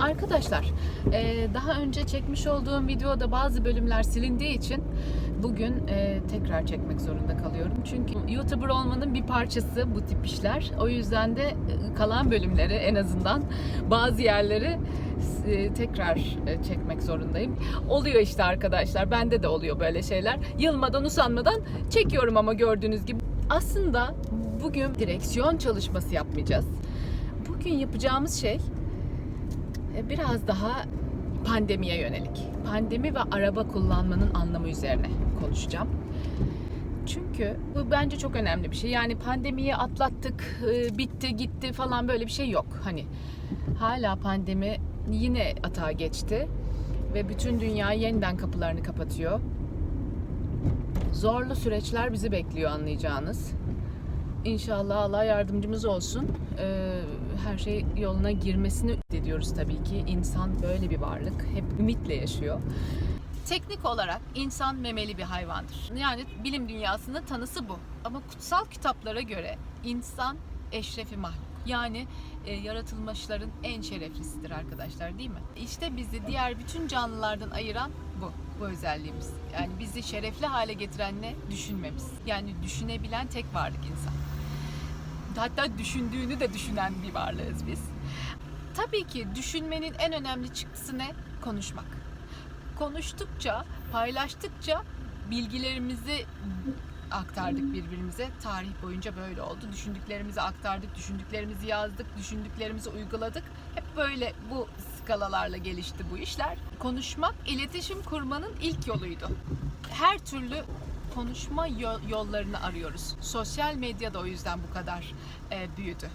Arkadaşlar e, daha önce çekmiş olduğum videoda bazı bölümler silindiği için bugün e, tekrar çekmek zorunda kalıyorum. Çünkü YouTuber olmanın bir parçası bu tip işler. O yüzden de e, kalan bölümleri en azından bazı yerleri tekrar çekmek zorundayım. Oluyor işte arkadaşlar. Bende de oluyor böyle şeyler. Yılmadan usanmadan çekiyorum ama gördüğünüz gibi. Aslında bugün direksiyon çalışması yapmayacağız. Bugün yapacağımız şey biraz daha pandemiye yönelik. Pandemi ve araba kullanmanın anlamı üzerine konuşacağım. Çünkü bu bence çok önemli bir şey. Yani pandemiyi atlattık, e, bitti, gitti falan böyle bir şey yok. Hani hala pandemi yine atağa geçti ve bütün dünya yeniden kapılarını kapatıyor. Zorlu süreçler bizi bekliyor anlayacağınız. İnşallah Allah yardımcımız olsun. Ee, her şey yoluna girmesini ediyoruz tabii ki. İnsan böyle bir varlık. Hep ümitle yaşıyor. Teknik olarak insan memeli bir hayvandır. Yani bilim dünyasının tanısı bu. Ama kutsal kitaplara göre insan eşrefi mahluk. Yani e, yaratılmışların en şereflisidir arkadaşlar değil mi? İşte bizi diğer bütün canlılardan ayıran bu. Bu özelliğimiz. Yani bizi şerefli hale getiren ne? Düşünmemiz. Yani düşünebilen tek varlık insan. Hatta düşündüğünü de düşünen bir varlığız biz. Tabii ki düşünmenin en önemli çıktısı ne? Konuşmak. Konuştukça, paylaştıkça bilgilerimizi aktardık birbirimize. Tarih boyunca böyle oldu. Düşündüklerimizi aktardık, düşündüklerimizi yazdık, düşündüklerimizi uyguladık. Hep böyle bu skalalarla gelişti bu işler. Konuşmak, iletişim kurmanın ilk yoluydu. Her türlü konuşma yo- yollarını arıyoruz. Sosyal medya da o yüzden bu kadar e, büyüdü.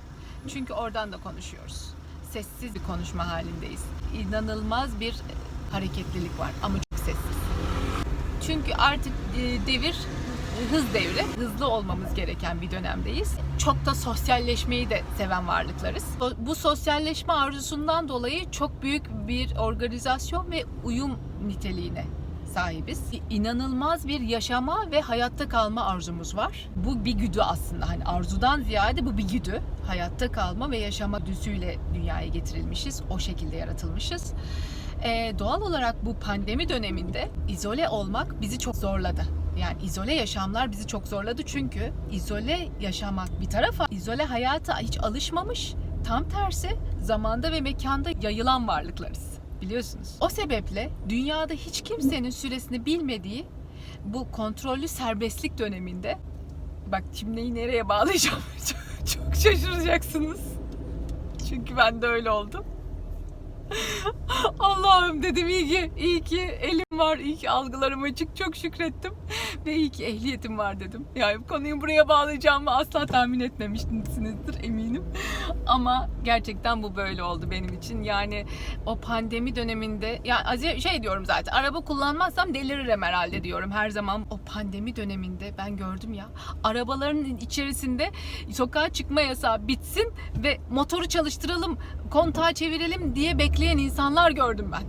Çünkü oradan da konuşuyoruz. Sessiz bir konuşma halindeyiz. İnanılmaz bir e, hareketlilik var ama çok sessiz. Çünkü artık e, devir hız devri. Hızlı olmamız gereken bir dönemdeyiz. Çok da sosyalleşmeyi de seven varlıklarız. Bu sosyalleşme arzusundan dolayı çok büyük bir organizasyon ve uyum niteliğine sahibiz. İnanılmaz bir yaşama ve hayatta kalma arzumuz var. Bu bir güdü aslında. Hani arzudan ziyade bu bir güdü. Hayatta kalma ve yaşama güdüsüyle dünyaya getirilmişiz. O şekilde yaratılmışız. Ee, doğal olarak bu pandemi döneminde izole olmak bizi çok zorladı. Yani izole yaşamlar bizi çok zorladı çünkü izole yaşamak bir tarafa izole hayata hiç alışmamış tam tersi zamanda ve mekanda yayılan varlıklarız biliyorsunuz. O sebeple dünyada hiç kimsenin süresini bilmediği bu kontrollü serbestlik döneminde bak neyi nereye bağlayacağım çok, çok şaşıracaksınız. Çünkü ben de öyle oldum. Allah'ım dedim iyi ki, iyi ki elim var, iyi ki algılarım açık, çok şükrettim. Ve iyi ki ehliyetim var dedim. Yani konuyu buraya bağlayacağımı asla tahmin etmemişsinizdir eminim. Ama gerçekten bu böyle oldu benim için. Yani o pandemi döneminde, yani şey diyorum zaten, araba kullanmazsam deliririm herhalde diyorum her zaman. O pandemi döneminde ben gördüm ya, arabaların içerisinde sokağa çıkma yasağı bitsin ve motoru çalıştıralım, kontağı çevirelim diye bekleyen insanlar gördüm ben.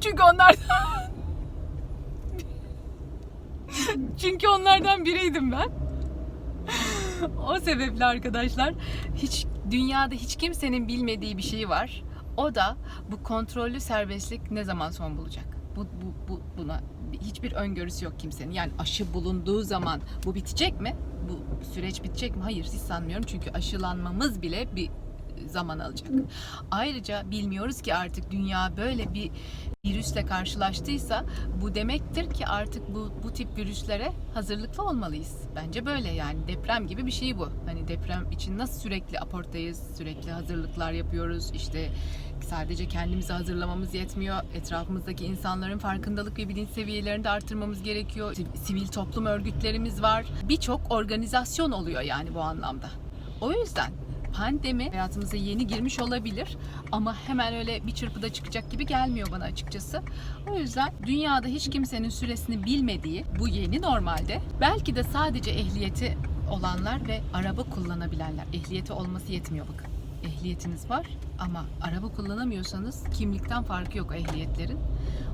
Çünkü onlardan Çünkü onlardan biriydim ben. o sebeple arkadaşlar hiç dünyada hiç kimsenin bilmediği bir şey var. O da bu kontrollü serbestlik ne zaman son bulacak? Bu, bu, bu buna hiçbir öngörüsü yok kimsenin. Yani aşı bulunduğu zaman bu bitecek mi? Bu süreç bitecek mi? Hayır hiç sanmıyorum. Çünkü aşılanmamız bile bir zaman alacak. Ayrıca bilmiyoruz ki artık dünya böyle bir virüsle karşılaştıysa bu demektir ki artık bu bu tip virüslere hazırlıklı olmalıyız. Bence böyle yani deprem gibi bir şey bu. Hani deprem için nasıl sürekli aporttayız, sürekli hazırlıklar yapıyoruz. İşte sadece kendimizi hazırlamamız yetmiyor. Etrafımızdaki insanların farkındalık ve bilinç seviyelerini de artırmamız gerekiyor. Sivil toplum örgütlerimiz var. Birçok organizasyon oluyor yani bu anlamda. O yüzden pandemi hayatımıza yeni girmiş olabilir ama hemen öyle bir çırpıda çıkacak gibi gelmiyor bana açıkçası. O yüzden dünyada hiç kimsenin süresini bilmediği bu yeni normalde belki de sadece ehliyeti olanlar ve araba kullanabilenler. Ehliyeti olması yetmiyor bakın. Ehliyetiniz var ama araba kullanamıyorsanız kimlikten farkı yok ehliyetlerin.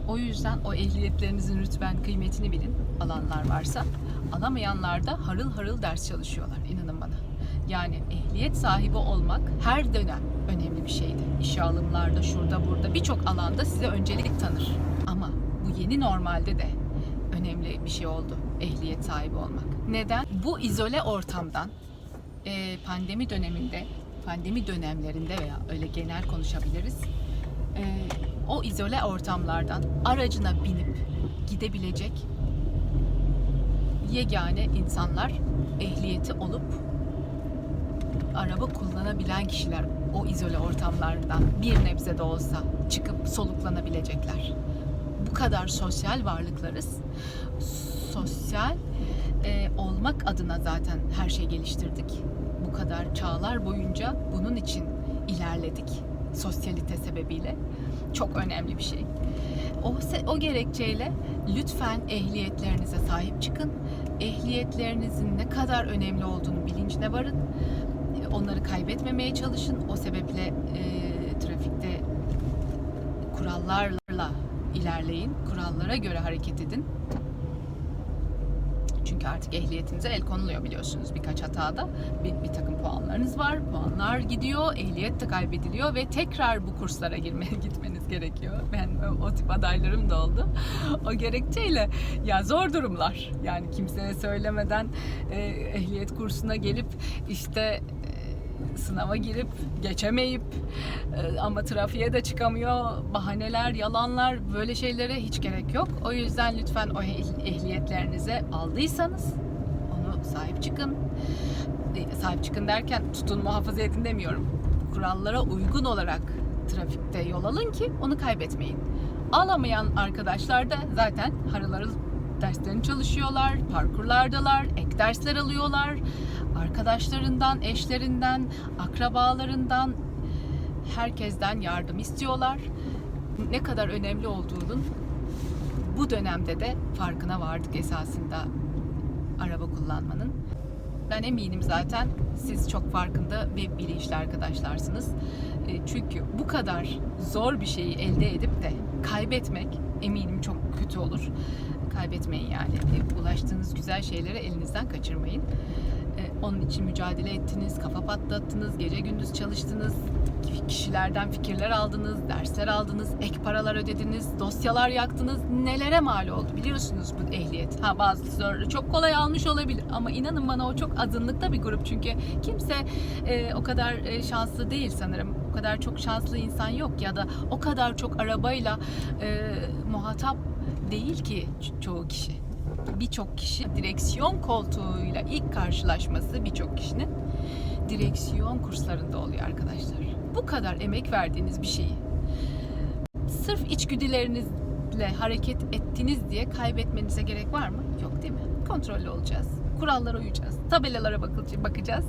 O yüzden o ehliyetlerinizin lütfen kıymetini bilin alanlar varsa. Alamayanlar da harıl harıl ders çalışıyorlar inanın bana. Yani ehliyet sahibi olmak her dönem önemli bir şeydi. İşe alımlarda, şurada, burada birçok alanda size öncelik tanır. Ama bu yeni normalde de önemli bir şey oldu. Ehliyet sahibi olmak. Neden? Bu izole ortamdan e, pandemi döneminde, pandemi dönemlerinde veya öyle genel konuşabiliriz. E, o izole ortamlardan aracına binip gidebilecek yegane insanlar ehliyeti olup araba kullanabilen kişiler o izole ortamlardan bir nebze de olsa çıkıp soluklanabilecekler. Bu kadar sosyal varlıklarız. Sosyal e, olmak adına zaten her şey geliştirdik. Bu kadar çağlar boyunca bunun için ilerledik. Sosyalite sebebiyle. Çok önemli bir şey. O, o gerekçeyle lütfen ehliyetlerinize sahip çıkın. Ehliyetlerinizin ne kadar önemli olduğunu bilincine varın. Onları kaybetmemeye çalışın. O sebeple e, trafikte kurallarla ilerleyin. Kurallara göre hareket edin. Çünkü artık ehliyetinize el konuluyor biliyorsunuz birkaç hatada. Bir, bir takım puanlarınız var. Puanlar gidiyor, ehliyet de kaybediliyor ve tekrar bu kurslara girmeye gitmeniz gerekiyor. Ben o, o tip adaylarım da oldu. O gerekçeyle ya zor durumlar. Yani kimseye söylemeden e, ehliyet kursuna gelip işte sınava girip geçemeyip e, ama trafiğe de çıkamıyor. Bahaneler, yalanlar böyle şeylere hiç gerek yok. O yüzden lütfen o ehl- ehliyetlerinize aldıysanız onu sahip çıkın. E, Sahip çıkın derken tutun muhafaza edin demiyorum. Kurallara uygun olarak trafikte yol alın ki onu kaybetmeyin. Alamayan arkadaşlar da zaten harıl harıl derslerini çalışıyorlar, parkurlardalar, ek dersler alıyorlar. Arkadaşlarından, eşlerinden, akrabalarından, herkesten yardım istiyorlar. Ne kadar önemli olduğunun bu dönemde de farkına vardık esasında araba kullanmanın. Ben eminim zaten siz çok farkında ve bilinçli arkadaşlarsınız. E, Çünkü bu kadar zor bir şeyi elde edip de kaybetmek eminim çok kötü olur. Kaybetmeyin yani. E, Ulaştığınız güzel şeyleri elinizden kaçırmayın. Onun için mücadele ettiniz, kafa patlattınız, gece gündüz çalıştınız, kişilerden fikirler aldınız, dersler aldınız, ek paralar ödediniz, dosyalar yaktınız. Nelere mal oldu biliyorsunuz bu ehliyet. Ha bazıları çok kolay almış olabilir ama inanın bana o çok azınlıkta bir grup çünkü kimse e, o kadar e, şanslı değil sanırım. O kadar çok şanslı insan yok ya da o kadar çok arabayla e, muhatap değil ki ço- çoğu kişi. Birçok kişi direksiyon koltuğuyla ilk karşılaşması birçok kişinin direksiyon kurslarında oluyor arkadaşlar. Bu kadar emek verdiğiniz bir şeyi sırf içgüdülerinizle hareket ettiniz diye kaybetmenize gerek var mı? Yok değil mi? Kontrollü olacağız. Kurallara uyacağız. Tabelalara bakacağız.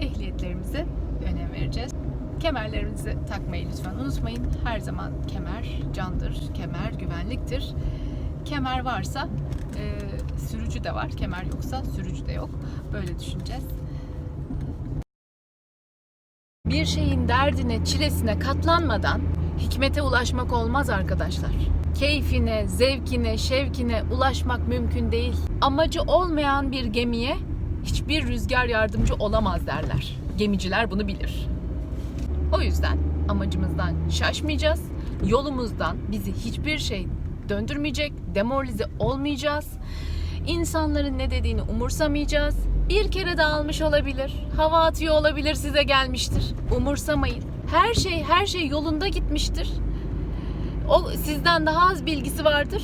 Ehliyetlerimize önem vereceğiz. Kemerlerinizi takmayı lütfen unutmayın. Her zaman kemer candır. Kemer güvenliktir. Kemer varsa e, sürücü de var. Kemer yoksa sürücü de yok. Böyle düşüneceğiz. Bir şeyin derdine, çilesine katlanmadan hikmete ulaşmak olmaz arkadaşlar. Keyfine, zevkine, şevkine ulaşmak mümkün değil. Amacı olmayan bir gemiye hiçbir rüzgar yardımcı olamaz derler. Gemiciler bunu bilir. O yüzden amacımızdan şaşmayacağız. Yolumuzdan bizi hiçbir şey döndürmeyecek, demoralize olmayacağız. İnsanların ne dediğini umursamayacağız. Bir kere de almış olabilir. Hava atıyor olabilir size gelmiştir. Umursamayın. Her şey her şey yolunda gitmiştir. O sizden daha az bilgisi vardır.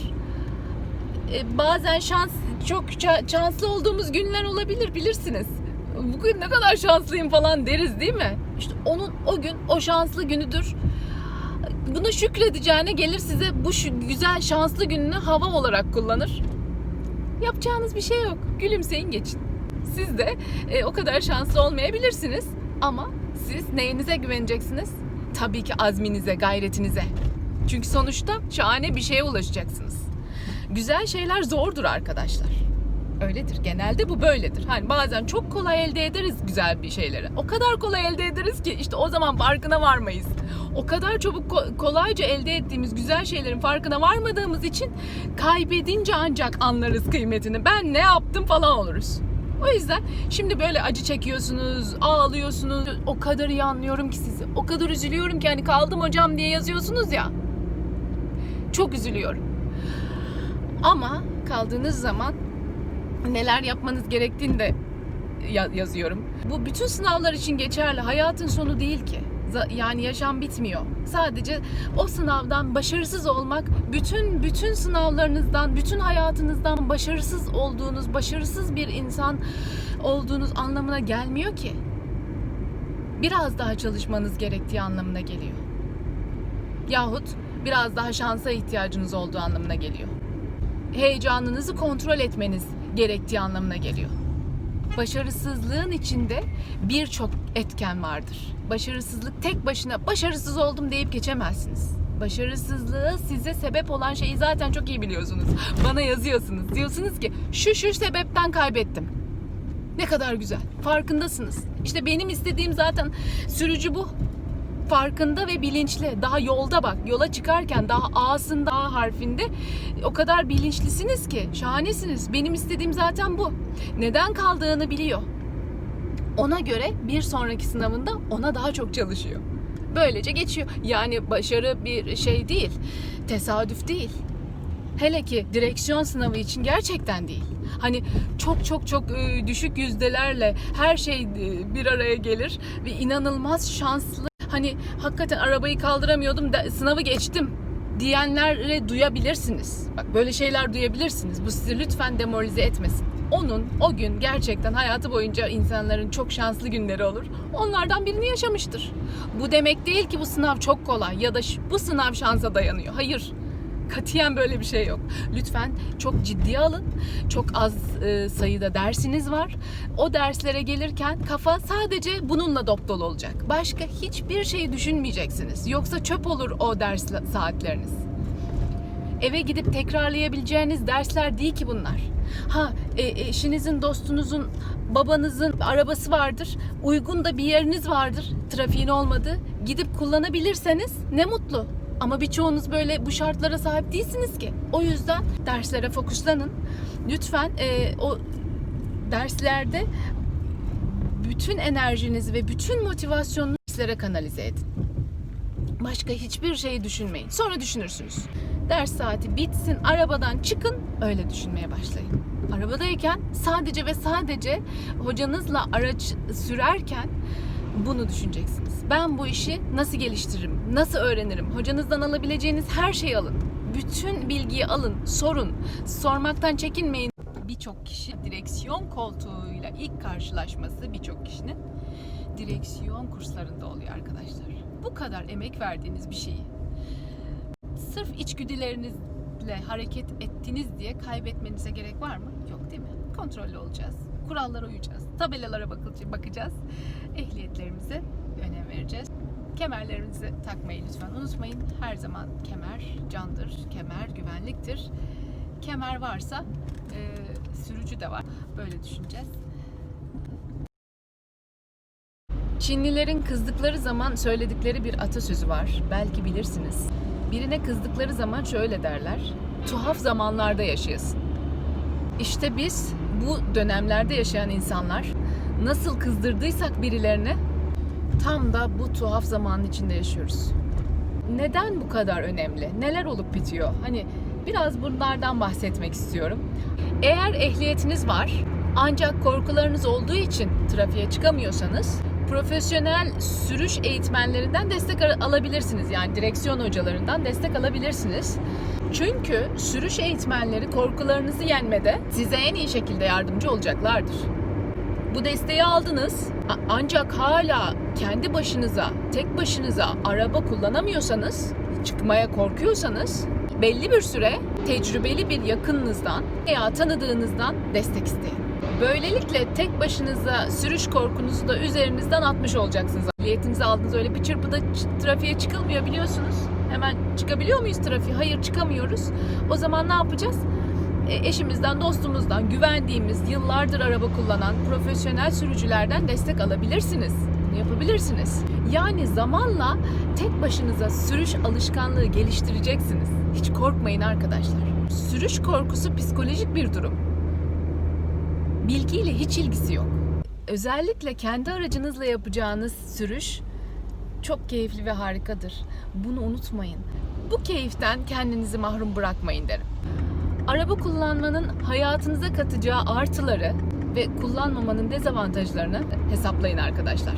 E, bazen şans çok şanslı olduğumuz günler olabilir bilirsiniz. Bugün ne kadar şanslıyım falan deriz değil mi? İşte onun o gün o şanslı günüdür. Buna şükredeceğine gelir size bu güzel şanslı gününü hava olarak kullanır. Yapacağınız bir şey yok. Gülümseyin geçin. Siz de e, o kadar şanslı olmayabilirsiniz ama siz neyinize güveneceksiniz? Tabii ki azminize, gayretinize. Çünkü sonuçta şahane bir şeye ulaşacaksınız. Güzel şeyler zordur arkadaşlar. Öyledir. Genelde bu böyledir. Hani bazen çok kolay elde ederiz güzel bir şeyleri. O kadar kolay elde ederiz ki işte o zaman farkına varmayız. O kadar çabuk ko- kolayca elde ettiğimiz güzel şeylerin farkına varmadığımız için kaybedince ancak anlarız kıymetini. Ben ne yaptım falan oluruz. O yüzden şimdi böyle acı çekiyorsunuz, ağlıyorsunuz. O kadar iyi anlıyorum ki sizi. O kadar üzülüyorum ki hani kaldım hocam diye yazıyorsunuz ya. Çok üzülüyorum. Ama kaldığınız zaman neler yapmanız gerektiğini de ya- yazıyorum. Bu bütün sınavlar için geçerli. Hayatın sonu değil ki. Yani yaşam bitmiyor. Sadece o sınavdan başarısız olmak bütün bütün sınavlarınızdan, bütün hayatınızdan başarısız olduğunuz, başarısız bir insan olduğunuz anlamına gelmiyor ki. Biraz daha çalışmanız gerektiği anlamına geliyor. Yahut biraz daha şansa ihtiyacınız olduğu anlamına geliyor. Heyecanınızı kontrol etmeniz gerektiği anlamına geliyor. Başarısızlığın içinde birçok etken vardır. Başarısızlık tek başına başarısız oldum deyip geçemezsiniz. Başarısızlığı size sebep olan şeyi zaten çok iyi biliyorsunuz. Bana yazıyorsunuz. Diyorsunuz ki şu şu sebepten kaybettim. Ne kadar güzel. Farkındasınız. İşte benim istediğim zaten sürücü bu. Farkında ve bilinçli. Daha yolda bak. Yola çıkarken daha A'sında A harfinde o kadar bilinçlisiniz ki. Şahanesiniz. Benim istediğim zaten bu. Neden kaldığını biliyor. Ona göre bir sonraki sınavında ona daha çok çalışıyor. Böylece geçiyor. Yani başarı bir şey değil. Tesadüf değil. Hele ki direksiyon sınavı için gerçekten değil. Hani çok çok çok e, düşük yüzdelerle her şey e, bir araya gelir ve inanılmaz şanslı. Hani hakikaten arabayı kaldıramıyordum da sınavı geçtim diyenleri duyabilirsiniz. Bak böyle şeyler duyabilirsiniz. Bu sizi lütfen demoralize etmesin. Onun o gün gerçekten hayatı boyunca insanların çok şanslı günleri olur. Onlardan birini yaşamıştır. Bu demek değil ki bu sınav çok kolay ya da bu sınav şansa dayanıyor. Hayır. Katiyen böyle bir şey yok. Lütfen çok ciddiye alın. Çok az e, sayıda dersiniz var. O derslere gelirken kafa sadece bununla dop dolu olacak. Başka hiçbir şeyi düşünmeyeceksiniz. Yoksa çöp olur o ders saatleriniz. Eve gidip tekrarlayabileceğiniz dersler değil ki bunlar. Ha e, eşinizin, dostunuzun, babanızın arabası vardır. Uygun da bir yeriniz vardır. Trafiğin olmadı. Gidip kullanabilirseniz ne mutlu. Ama birçoğunuz böyle bu şartlara sahip değilsiniz ki. O yüzden derslere fokuslanın. Lütfen e, o derslerde bütün enerjinizi ve bütün motivasyonunuzu derslere kanalize edin. Başka hiçbir şeyi düşünmeyin. Sonra düşünürsünüz. Ders saati bitsin, arabadan çıkın, öyle düşünmeye başlayın. Arabadayken sadece ve sadece hocanızla araç sürerken bunu düşüneceksiniz. Ben bu işi nasıl geliştiririm, nasıl öğrenirim? Hocanızdan alabileceğiniz her şeyi alın. Bütün bilgiyi alın, sorun. Sormaktan çekinmeyin. Birçok kişi direksiyon koltuğuyla ilk karşılaşması birçok kişinin direksiyon kurslarında oluyor arkadaşlar. Bu kadar emek verdiğiniz bir şeyi sırf içgüdülerinizle hareket ettiniz diye kaybetmenize gerek var mı? Yok değil mi? Kontrollü olacağız. Kurallara uyacağız. Tabelalara bakacağız. Ehliyetlerimize önem vereceğiz. Kemerlerinizi takmayı lütfen unutmayın. Her zaman kemer candır. Kemer güvenliktir. Kemer varsa e, sürücü de var. Böyle düşüneceğiz. Çinlilerin kızdıkları zaman söyledikleri bir atasözü var. Belki bilirsiniz. Birine kızdıkları zaman şöyle derler. Tuhaf zamanlarda yaşayasın. İşte biz bu dönemlerde yaşayan insanlar nasıl kızdırdıysak birilerine tam da bu tuhaf zamanın içinde yaşıyoruz. Neden bu kadar önemli? Neler olup bitiyor? Hani biraz bunlardan bahsetmek istiyorum. Eğer ehliyetiniz var ancak korkularınız olduğu için trafiğe çıkamıyorsanız profesyonel sürüş eğitmenlerinden destek al- alabilirsiniz. Yani direksiyon hocalarından destek alabilirsiniz. Çünkü sürüş eğitmenleri korkularınızı yenmede size en iyi şekilde yardımcı olacaklardır. Bu desteği aldınız ancak hala kendi başınıza, tek başınıza araba kullanamıyorsanız, çıkmaya korkuyorsanız belli bir süre tecrübeli bir yakınınızdan veya tanıdığınızdan destek isteyin. Böylelikle tek başınıza sürüş korkunuzu da üzerinizden atmış olacaksınız. Ehliyetinizi aldınız öyle bir çırpıda trafiğe çıkılmıyor biliyorsunuz. Hemen çıkabiliyor muyuz trafiğe? Hayır çıkamıyoruz. O zaman ne yapacağız? E, eşimizden, dostumuzdan, güvendiğimiz, yıllardır araba kullanan profesyonel sürücülerden destek alabilirsiniz. Yapabilirsiniz. Yani zamanla tek başınıza sürüş alışkanlığı geliştireceksiniz. Hiç korkmayın arkadaşlar. Sürüş korkusu psikolojik bir durum. Bilgiyle hiç ilgisi yok. Özellikle kendi aracınızla yapacağınız sürüş çok keyifli ve harikadır. Bunu unutmayın. Bu keyiften kendinizi mahrum bırakmayın derim. Araba kullanmanın hayatınıza katacağı artıları ve kullanmamanın dezavantajlarını hesaplayın arkadaşlar.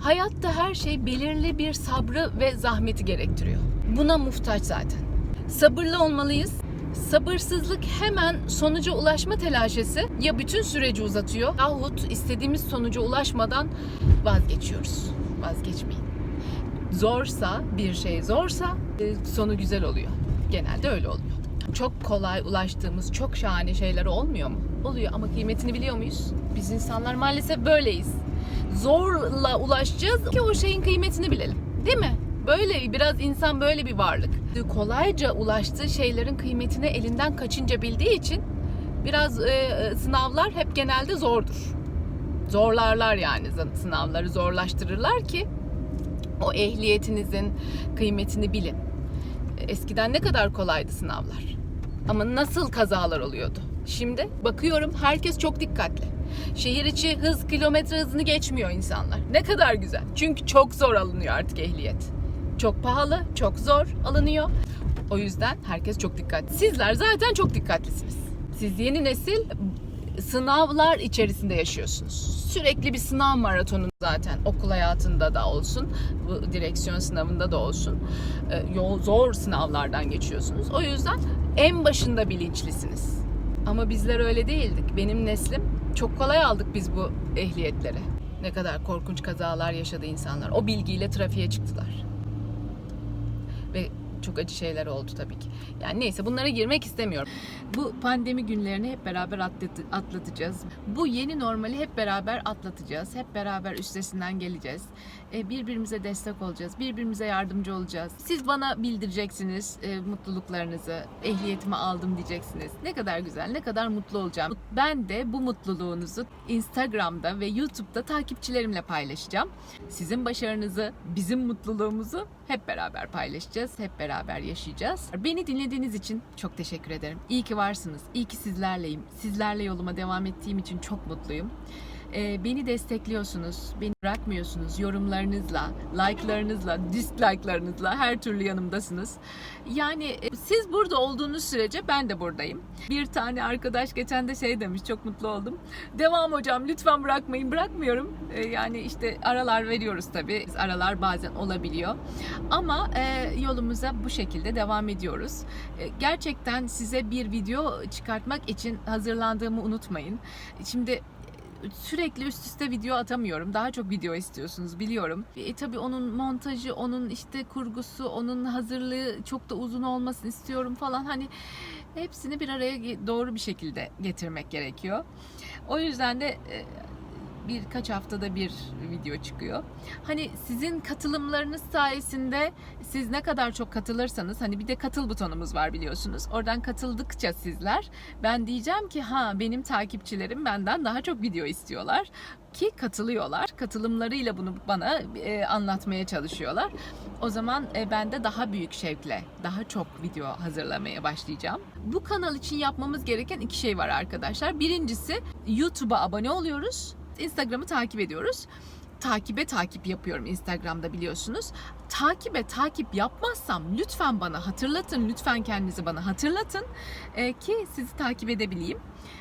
Hayatta her şey belirli bir sabrı ve zahmeti gerektiriyor. Buna muhtaç zaten. Sabırlı olmalıyız. Sabırsızlık hemen sonuca ulaşma telaşesi ya bütün süreci uzatıyor yahut istediğimiz sonuca ulaşmadan vazgeçiyoruz. Vazgeçmeyin. Zorsa, bir şey zorsa e, sonu güzel oluyor. Genelde öyle oluyor. Çok kolay ulaştığımız çok şahane şeyler olmuyor mu? Oluyor ama kıymetini biliyor muyuz? Biz insanlar maalesef böyleyiz. Zorla ulaşacağız ki o şeyin kıymetini bilelim. Değil mi? Böyle biraz insan böyle bir varlık. Kolayca ulaştığı şeylerin kıymetini elinden kaçınca bildiği için biraz e, sınavlar hep genelde zordur. Zorlarlar yani sınavları zorlaştırırlar ki o ehliyetinizin kıymetini bilin. Eskiden ne kadar kolaydı sınavlar. Ama nasıl kazalar oluyordu? Şimdi bakıyorum herkes çok dikkatli. Şehir içi hız, kilometre hızını geçmiyor insanlar. Ne kadar güzel. Çünkü çok zor alınıyor artık ehliyet. Çok pahalı, çok zor alınıyor. O yüzden herkes çok dikkatli. Sizler zaten çok dikkatlisiniz. Siz yeni nesil sınavlar içerisinde yaşıyorsunuz. Sürekli bir sınav maratonu zaten okul hayatında da olsun, bu direksiyon sınavında da olsun. Ee, Yol zor sınavlardan geçiyorsunuz. O yüzden en başında bilinçlisiniz. Ama bizler öyle değildik. Benim neslim çok kolay aldık biz bu ehliyetleri. Ne kadar korkunç kazalar yaşadı insanlar. O bilgiyle trafiğe çıktılar. Ve çok acı şeyler oldu tabii ki. Yani neyse bunlara girmek istemiyorum. Bu pandemi günlerini hep beraber atlat- atlatacağız. Bu yeni normali hep beraber atlatacağız. Hep beraber üstesinden geleceğiz. E, birbirimize destek olacağız. Birbirimize yardımcı olacağız. Siz bana bildireceksiniz e, mutluluklarınızı. Ehliyetimi aldım diyeceksiniz. Ne kadar güzel, ne kadar mutlu olacağım. Ben de bu mutluluğunuzu Instagram'da ve YouTube'da takipçilerimle paylaşacağım. Sizin başarınızı, bizim mutluluğumuzu hep beraber paylaşacağız. Hep beraber yaşayacağız. Beni dinlediğiniz için çok teşekkür ederim. İyi ki varsınız. İyi ki sizlerleyim. Sizlerle yoluma devam ettiğim için çok mutluyum. Ee, beni destekliyorsunuz, beni bırakmıyorsunuz yorumlarınızla, like'larınızla, dislike'larınızla her türlü yanımdasınız. Yani siz burada olduğunuz sürece ben de buradayım. Bir tane arkadaş geçen de şey demiş, çok mutlu oldum. Devam hocam lütfen bırakmayın, bırakmıyorum. Ee, yani işte aralar veriyoruz tabii, aralar bazen olabiliyor. Ama e, yolumuza bu şekilde devam ediyoruz. E, gerçekten size bir video çıkartmak için hazırlandığımı unutmayın. Şimdi sürekli üst üste video atamıyorum. Daha çok video istiyorsunuz biliyorum. E, tabii onun montajı, onun işte kurgusu, onun hazırlığı çok da uzun olmasını istiyorum falan. Hani hepsini bir araya doğru bir şekilde getirmek gerekiyor. O yüzden de e, birkaç haftada bir video çıkıyor. Hani sizin katılımlarınız sayesinde siz ne kadar çok katılırsanız hani bir de katıl butonumuz var biliyorsunuz. Oradan katıldıkça sizler ben diyeceğim ki ha benim takipçilerim benden daha çok video istiyorlar ki katılıyorlar. Katılımlarıyla bunu bana e, anlatmaya çalışıyorlar. O zaman e, ben de daha büyük şevkle daha çok video hazırlamaya başlayacağım. Bu kanal için yapmamız gereken iki şey var arkadaşlar. Birincisi YouTube'a abone oluyoruz. Instagram'ı takip ediyoruz. Takibe takip yapıyorum Instagram'da biliyorsunuz. Takibe takip yapmazsam lütfen bana hatırlatın. Lütfen kendinizi bana hatırlatın e, ki sizi takip edebileyim.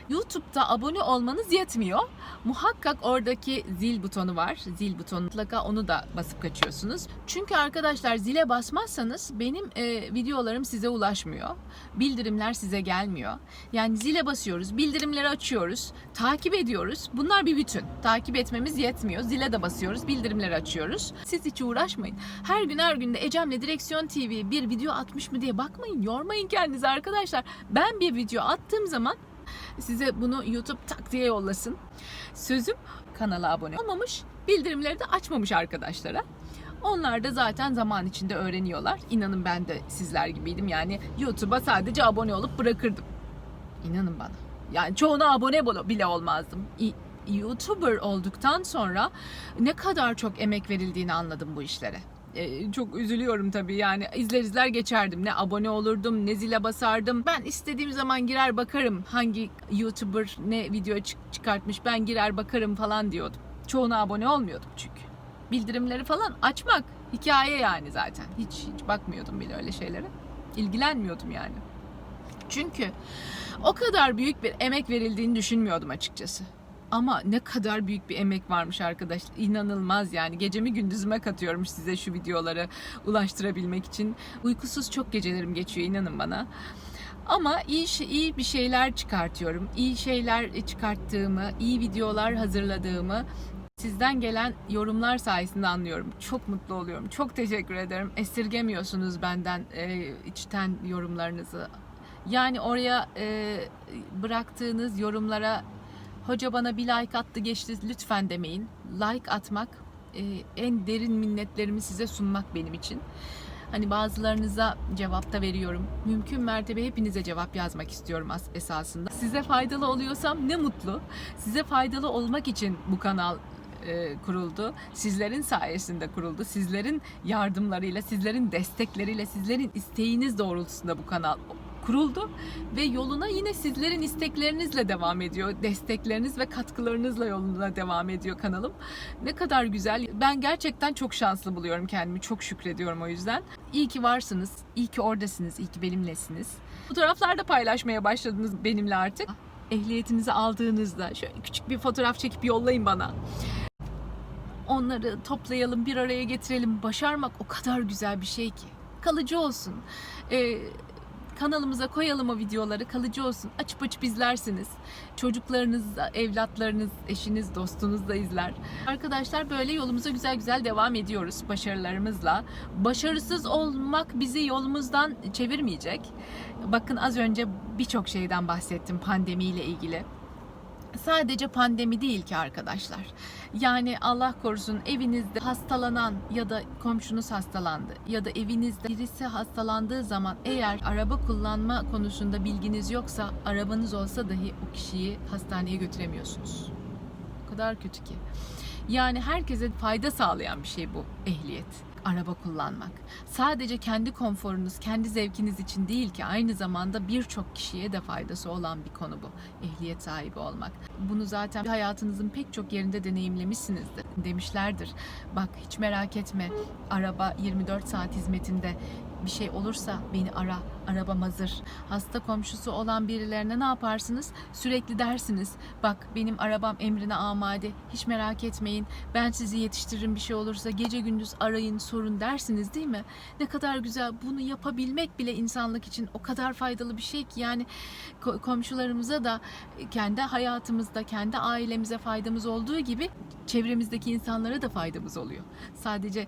YouTube'da abone olmanız yetmiyor. Muhakkak oradaki zil butonu var. Zil butonu mutlaka onu da basıp kaçıyorsunuz. Çünkü arkadaşlar zile basmazsanız benim e, videolarım size ulaşmıyor. Bildirimler size gelmiyor. Yani zile basıyoruz, bildirimleri açıyoruz, takip ediyoruz. Bunlar bir bütün. Takip etmemiz yetmiyor. Zile de basıyoruz, bildirimleri açıyoruz. Siz hiç uğraşmayın. Her gün her günde Ecem'le Direksiyon TV bir video atmış mı diye bakmayın. Yormayın kendinizi arkadaşlar. Ben bir video attığım zaman size bunu YouTube tak diye yollasın. Sözüm kanala abone olmamış, bildirimleri de açmamış arkadaşlara. Onlar da zaten zaman içinde öğreniyorlar. İnanın ben de sizler gibiydim. Yani YouTube'a sadece abone olup bırakırdım. İnanın bana. Yani çoğuna abone bile olmazdım. YouTuber olduktan sonra ne kadar çok emek verildiğini anladım bu işlere. e, çok üzülüyorum tabii yani izler izler geçerdim. Ne abone olurdum ne zile basardım. Ben istediğim zaman girer bakarım hangi YouTuber ne video çık- çıkartmış ben girer bakarım falan diyordum. Çoğuna abone olmuyordum çünkü. Bildirimleri falan açmak hikaye yani zaten. Hiç hiç bakmıyordum bile öyle şeylere. İlgilenmiyordum yani. Çünkü o kadar büyük bir emek verildiğini düşünmüyordum açıkçası. Ama ne kadar büyük bir emek varmış arkadaş. İnanılmaz yani. Gecemi gündüzüme katıyorum size şu videoları ulaştırabilmek için. Uykusuz çok gecelerim geçiyor inanın bana. Ama iyi iyi bir şeyler çıkartıyorum. İyi şeyler çıkarttığımı, iyi videolar hazırladığımı sizden gelen yorumlar sayesinde anlıyorum. Çok mutlu oluyorum. Çok teşekkür ederim. Esirgemiyorsunuz benden e, içten yorumlarınızı. Yani oraya e, bıraktığınız yorumlara hoca bana bir like attı geçti lütfen demeyin. Like atmak e, en derin minnetlerimi size sunmak benim için. Hani bazılarınıza cevap da veriyorum. Mümkün mertebe hepinize cevap yazmak istiyorum as- esasında. Size faydalı oluyorsam ne mutlu. Size faydalı olmak için bu kanal e, kuruldu. Sizlerin sayesinde kuruldu. Sizlerin yardımlarıyla, sizlerin destekleriyle, sizlerin isteğiniz doğrultusunda bu kanal kuruldu ve yoluna yine sizlerin isteklerinizle devam ediyor. Destekleriniz ve katkılarınızla yoluna devam ediyor kanalım. Ne kadar güzel. Ben gerçekten çok şanslı buluyorum kendimi. Çok şükrediyorum o yüzden. İyi ki varsınız. İyi ki oradasınız. İyi ki benimlesiniz. Fotoğraflarda paylaşmaya başladınız benimle artık. Ehliyetinizi aldığınızda şöyle küçük bir fotoğraf çekip yollayın bana onları toplayalım, bir araya getirelim. Başarmak o kadar güzel bir şey ki. Kalıcı olsun. Ee, kanalımıza koyalım o videoları kalıcı olsun. Açıp açıp izlersiniz. Çocuklarınız, evlatlarınız, eşiniz, dostunuz da izler. Arkadaşlar böyle yolumuza güzel güzel devam ediyoruz başarılarımızla. Başarısız olmak bizi yolumuzdan çevirmeyecek. Bakın az önce birçok şeyden bahsettim pandemiyle ilgili sadece pandemi değil ki arkadaşlar. Yani Allah korusun evinizde hastalanan ya da komşunuz hastalandı ya da evinizde birisi hastalandığı zaman eğer araba kullanma konusunda bilginiz yoksa arabanız olsa dahi o kişiyi hastaneye götüremiyorsunuz. O kadar kötü ki. Yani herkese fayda sağlayan bir şey bu ehliyet. Araba kullanmak. Sadece kendi konforunuz, kendi zevkiniz için değil ki aynı zamanda birçok kişiye de faydası olan bir konu bu. Ehliyet sahibi olmak. Bunu zaten hayatınızın pek çok yerinde deneyimlemişsinizdir. Demişlerdir. Bak hiç merak etme. Araba 24 saat hizmetinde bir şey olursa beni ara. Arabam hazır. Hasta komşusu olan birilerine ne yaparsınız? Sürekli dersiniz. Bak benim arabam emrine amade. Hiç merak etmeyin. Ben sizi yetiştiririm bir şey olursa gece gündüz arayın sorun dersiniz değil mi? Ne kadar güzel. Bunu yapabilmek bile insanlık için o kadar faydalı bir şey ki yani ko- komşularımıza da kendi hayatımızda, kendi ailemize faydamız olduğu gibi çevremizdeki insanlara da faydamız oluyor. Sadece e,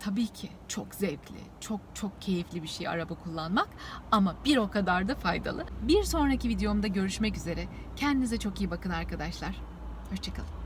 tabii ki çok zevkli, çok çok keyifli bir şey araba kullanmak ama bir o kadar da faydalı. Bir sonraki videomda görüşmek üzere. Kendinize çok iyi bakın arkadaşlar. Hoşçakalın.